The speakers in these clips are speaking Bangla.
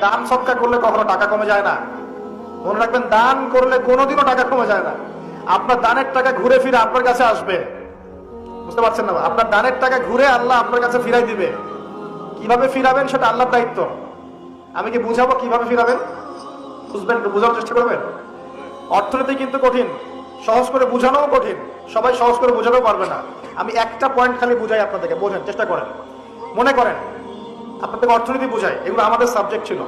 দান সৎকার করলে কখনো টাকা কমে যায় না। মনে রাখবেন, দান করলে কোনোদিনও টাকা কমে যায় না। আপনার দানের টাকা ঘুরে ফিরে আপনার কাছে আসবে। বুঝতে পারছেন না? আপনার দানের টাকা ঘুরে আল্লাহ আপনার কাছে ফিরাই দিবে। কীভাবে ফিরাবেন সেটা আল্লাহর দায়িত্ব। আমি কি বুঝাবো কীভাবে ফিরাবেন? বুঝবেন বোঝার চেষ্টা করবেন? অর্থনীতি কিন্তু কঠিন। সহজ করে বোঝানোও কঠিন। সবাই সহজ করে বোঝাতেও পারবে না। আমি একটা পয়েন্ট খালি বুঝাই আপনাদেরকে, বোঝেন, চেষ্টা করেন। মনে করেন আপনাদেরকে অর্থনীতি বুঝাই, এগুলো আমাদের সাবজেক্ট ছিল।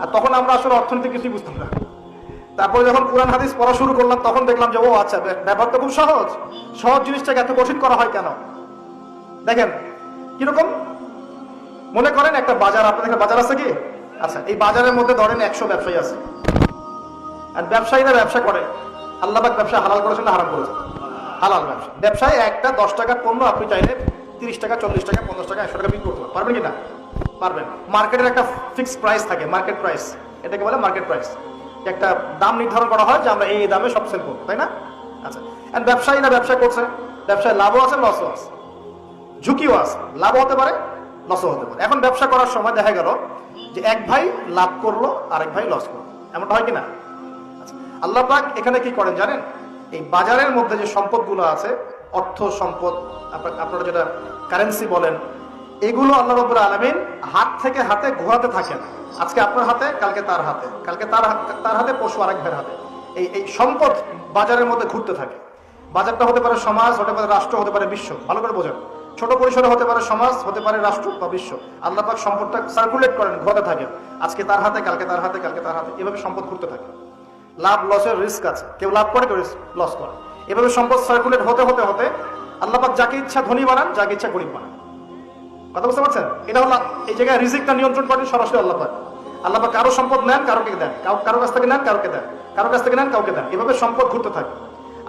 আর তখন আমরা আসলে অর্থনীতি কিছুই বুঝতাম না। তারপরে যখন কোরআন হাদিস পড়া শুরু করলাম, তখন দেখলাম যে, ও আচ্ছা ব্যাপার তো খুব সহজ। সহজ জিনিসটাকে এত কঠিন করা হয় কেন? দেখেন, কীরকম? মনে করেন একটা বাজার, আপনাদের বাজার আছে কি? আচ্ছা এই বাজারের মধ্যে ধরেন একশো ব্যবসায়ী আছে। আর ব্যবসায়ীরা ব্যবসা করে। আল্লাহবাক ব্যবসা হালাল করেছেন না হারাম করেছেন? হালাল ব্যবসা। ব্যবসায় একটা দশ টাকার পণ্য আপনি চাইলে তিরিশ টাকা, চল্লিশ টাকা, পঞ্চাশ টাকা, একশো টাকা বিক্রি করতে। পারবেন কি না? পারবেন। মার্কেটের একটা ফিক্স প্রাইস থাকে মার্কেট প্রাইস এটাকে বলে মার্কেট প্রাইস একটা দাম নির্ধারণ করা হয় যে আমরা এই দামে সব সেল করব তাই না? আচ্ছা আর ব্যবসায়ীরা ব্যবসা করছে? ব্যবসায় লাভও আছে লসও আছে। ঝুঁকিও আছে লাভ হতে পারে লসও হতে পারে। এখন ব্যবসা করার সময় দেখা গেল যে এক ভাই লাভ করল আরেক ভাই লস করল। এমনটা হয় কি না আচ্ছা, আল্লাহ পাক এখানে কি করেন জানেন? এই বাজারের মধ্যে যে সম্পদগুলো আছে অর্থ সম্পদ আপনারা যেটা কারেন্সি বলেন এগুলো আল্লাহ রবুল আলমিন হাত থেকে হাতে ঘোরাতে থাকেন। আজকে আপনার হাতে, কালকে তার হাতে। কালকে তার তার হাতে পশু আরেক ভাইয়ের হাতে। এই এই সম্পদ বাজারের মধ্যে ঘুরতে থাকে। বাজারটা হতে পারে সমাজ, হতে পারে রাষ্ট্র, হতে পারে বিশ্ব। ভালো করে বোঝেন। ছোট পরিসরে হতে পারে সমাজ, হতে পারে রাষ্ট্র বা বিশ্ব। আল্লাহ পাক সম্পদটা সার্কুলেট করেন ঘটে থাকে আজকে তার হাতে, কালকে তার হাতে, কালকে তার হাতে। এভাবে সম্পদ ঘুরতে থাকে। লাভ, লসের রিস্ক আছে। কেউ লাভ করে, কেউ লস করে। এভাবে সম্পদ সার্কুলেট হতে হতে হতে আল্লাহ পাক যাকে ইচ্ছা ধনী বানান, যাকে ইচ্ছা গরিব বানান। কথা বুঝতে পারছেন? এটা হলো এই জায়গায় রিজিকটা নিয়ন্ত্রণ করেন সরাসরি আল্লাহ পাক। আল্লাহ পাক কারও সম্পদ নেন, কারোকে দেন। কারও কাছ থেকে নেন, কারোকে দেন। কারও কাছ থেকে নেন, কাউকে দেন। এভাবে সম্পদ ঘুরতে থাকে।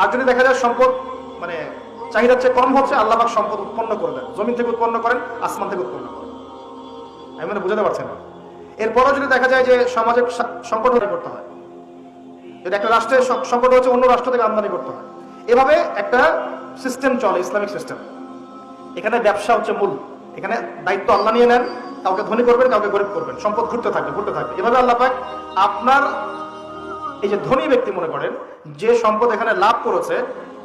আর যদি দেখা যায় সম্পদ মানে চাহিদার চেয়ে কম হচ্ছে, আল্লাহ পাক সম্পদ উৎপন্ন করে দেন। জমিন থেকে উৎপন্ন করেন, আসমান থেকে উৎপন্ন করেন। আমি মানে বুঝাতে পারছেন না। এরপরও যদি দেখা যায় যে সমাজের সংকট হতে করতে হয়, যদি একটা রাষ্ট্রের সংকট হচ্ছে, অন্য রাষ্ট্র থেকে আমদানি করতে হয়, এভাবে একটা সিস্টেম চলে, ইসলামিক সিস্টেম এখানে ব্যবসা হচ্ছে মূল। এখানে দায়িত্ব আল্লাহ নিয়ে নেন, কাউকে ধনী করবেন, কাউকে গরিব করবেন। সম্পদ ঘুরতে থাকবে ঘুরতে থাকবে। এভাবে আল্লাহ পাক আপনার এই যে ধনী ব্যক্তি মনে করেন, যে সম্পদ এখানে লাভ করেছে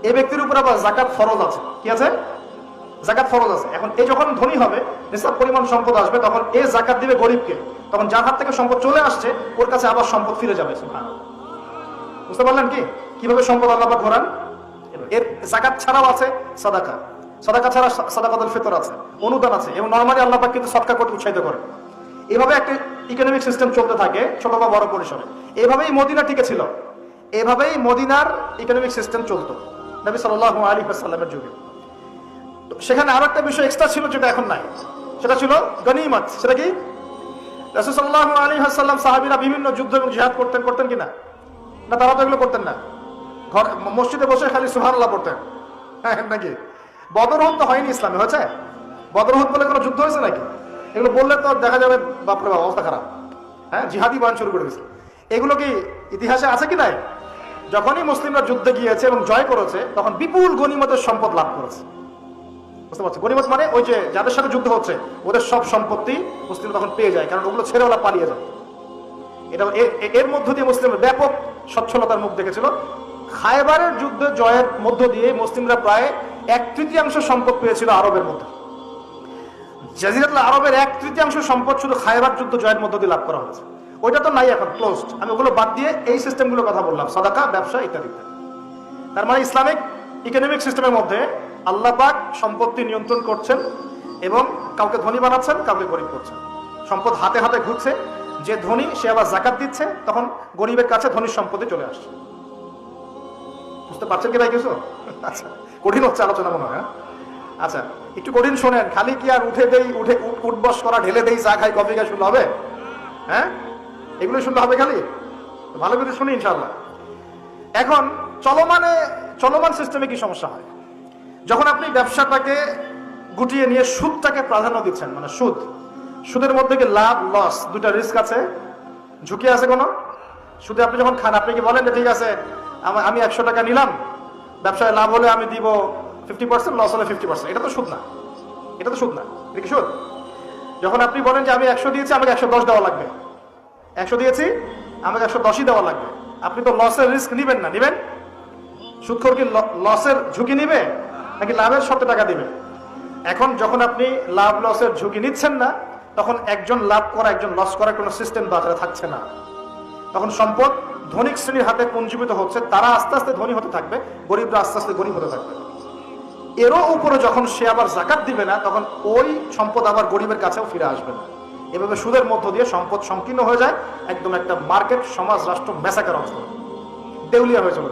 এই ব্যক্তির উপর আবার জাকাত ফরজ আছে। কি আছে? জাকাত ফরজ আছে। এখন এই যখন ধনী হবে, নিসাব পরিমাণ সম্পদ আসবে, তখন এ জাকাত দিবে গরিবকে। তখন যার হাত থেকে সম্পদ চলে আসছে, ওর কাছে আবার সম্পদ ফিরে যাবে। বুঝতে পারলেন কি? কীভাবে সম্পদ আল্লাহ পাক ঘোরান? এর জাকাত ছাড়াও আছে সাদাকা। সাদাকা ছাড়া সাদাকাতুল ফিতর আছে। অনুদান আছে এবং নরমালি আল্লাপাক কিন্তু সৎকার করতে উৎসাহিত করে এভাবে একটা ইকোনমিক সিস্টেম চলতে থাকে, ছোট বা বড় পরিসরে। এভাবেই মদিনা টিকে ছিল। এভাবেই মদিনার ইকোনমিক সিস্টেম চলতো, নবী সাল্লাল্লাহু আলাইহি ওয়াসাল্লামের যুগে। সেখানে আরও একটা বিষয় এক্সট্রা ছিল যেটা এখন নাই। সেটা ছিল গনিমত। সেটা কি? আলাইহি ওয়াসাল্লাম সাহাবীরা বিভিন্ন যুদ্ধ এবং জিহাদ করতেন করতেন কিনা না? তারা তো এগুলো করতেন না। ঘর, মসজিদে বসে খালি সুবহানাল্লাহ পড়তেন। হ্যাঁ নাকি? বদরহুদ তো হয়নি ইসলামে, হয়েছে? বদরহুদ বলে কোনো যুদ্ধ হয়েছে নাকি? এগুলো বললে তো দেখা যাবে বাপরে বাপ, অবস্থা খারাপ। হ্যাঁ জিহাদি বয়ান শুরু করে দিয়েছে। এগুলো কি ইতিহাসে আছে কি নাই? যখনই মুসলিমরা যুদ্ধে গিয়েছে এবং জয় করেছে, তখন বিপুল গনিমতের সম্পদ লাভ করেছে। বুঝতে পারছি গনিমত মানে ওই যে যাদের সাথে যুদ্ধ হচ্ছে, ওদের সব সম্পত্তি মুসলিমরা তখন পেয়ে যায়, কারণ ওগুলো ছেড়ে ওরা পালিয়ে যায়। এটা এর মধ্য দিয়ে মুসলিমরা ব্যাপক সচ্ছলতার মুখ দেখেছিল। খায়বারের যুদ্ধ জয়ের মধ্য দিয়ে মুসলিমরা প্রায় এক তৃতীয়াংশ সম্পদ পেয়েছিল আরবের মধ্যে। জাজিরাতুল আরবের এক তৃতীয়াংশ সম্পদ শুধু খায়বার যুদ্ধ, জয়ের মধ্য দিয়ে লাভ করা হয়েছে। ওইটা তো নাই এখন ক্লোজড আমি ওগুলো বাদ দিয়ে এই সিস্টেমগুলোর কথা বললাম, সাদাকা, ব্যবসা ইত্যাদি। তার মানে ইসলামিক ইকোনমিক সিস্টেমের মধ্যে আল্লাহ পাক সম্পত্তি নিয়ন্ত্রণ করছেন এবং কাউকে ধনী বানাচ্ছেন, কাউকে গরিব করছেন। সম্পদ হাতে হাতে ঘুরছে, যে ধনী সে আবার জাকাত দিচ্ছে, তখন গরিবের কাছে ধনীর সম্পত্তি চলে আসছে। বুঝতে পারছেন কি ভাই কিছু? আচ্ছা কঠিন হচ্ছে আলোচনা মনে হয় হ্যাঁ? আচ্ছা একটু কঠিন শোনেন, খালি কি আর উঠে দেই, উঠে উঠ- উঠবস করা, ঢেলে দেই, চা খাই, কফি খাই, শুনলে হবে? হ্যাঁ? এগুলো শুনলে হবে খালি? ভালো করে শুনি ইনশাল্লাহ এখন, চলমানে, চলমান সিস্টেমে কি সমস্যা হয়? যখন আপনি ব্যবসাটাকে গুটিয়ে নিয়ে সুদটাকে প্রাধান্য দিচ্ছেন মানে সুদ, সুদের মধ্যে কি লাভ, লস দুটা রিস্ক আছে? ঝুঁকি আছে কোনো? সুদে আপনি যখন খান, আপনি কি বলেন ঠিক আছে আমি একশো টাকা নিলাম, ব্যবসায় লাভ হলে আমি দিব ফিফটি পার্সেন্ট লস হলে ফিফটি পার্সেন্ট। এটা তো সুদ না। এটা তো সুদ না। এটা কি সুদ? যখন আপনি বলেন যে আমি একশো দিয়েছি, আমাকে একশো দশ দেওয়া লাগবে। একশো দিয়েছি, আমাকে একশো দশই দেওয়া লাগবে। আপনি তো লসের রিস্ক নিবেন না। নিবেন? সুৎখর কি লসের ঝুঁকি নিবে? নাকি লাভের শর্তে টাকা দিবে? এখন যখন আপনি লাভ লসের ঝুঁকি নিচ্ছেন না, তখন একজন লাভ করা, একজন লস করার কোনো সিস্টেম বাজারে থাকছে না। তখন সম্পদ ধনিক শ্রেণির হাতে পুঞ্জীবিত হচ্ছে। তারা আস্তে আস্তে ধনী হতে থাকবে, গরিবরা আস্তে আস্তে গরিব হতে থাকবে। এরও উপরে যখন সে আবার জাকাত দিবে না, তখন ওই সম্পদ আবার গরিবের কাছেও ফিরে আসবে না। এভাবে সুদের মধ্য দিয়ে সম্পদ সংকীর্ণ হয়ে যায়, একদম একটা মার্কেট, সমাজ, রাষ্ট্র মেসাকার অবস্থা। দেউলিয়া হয়ে চলে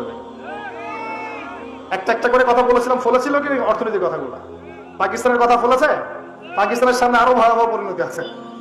একটা একটা করে কথা বলেছিলাম, ফলেছিল কি অর্থনীতির কথাগুলো? পাকিস্তানের কথা ফলেছে? পাকিস্তানের সামনে আরও ভয়াবহ পরিণতি আছে।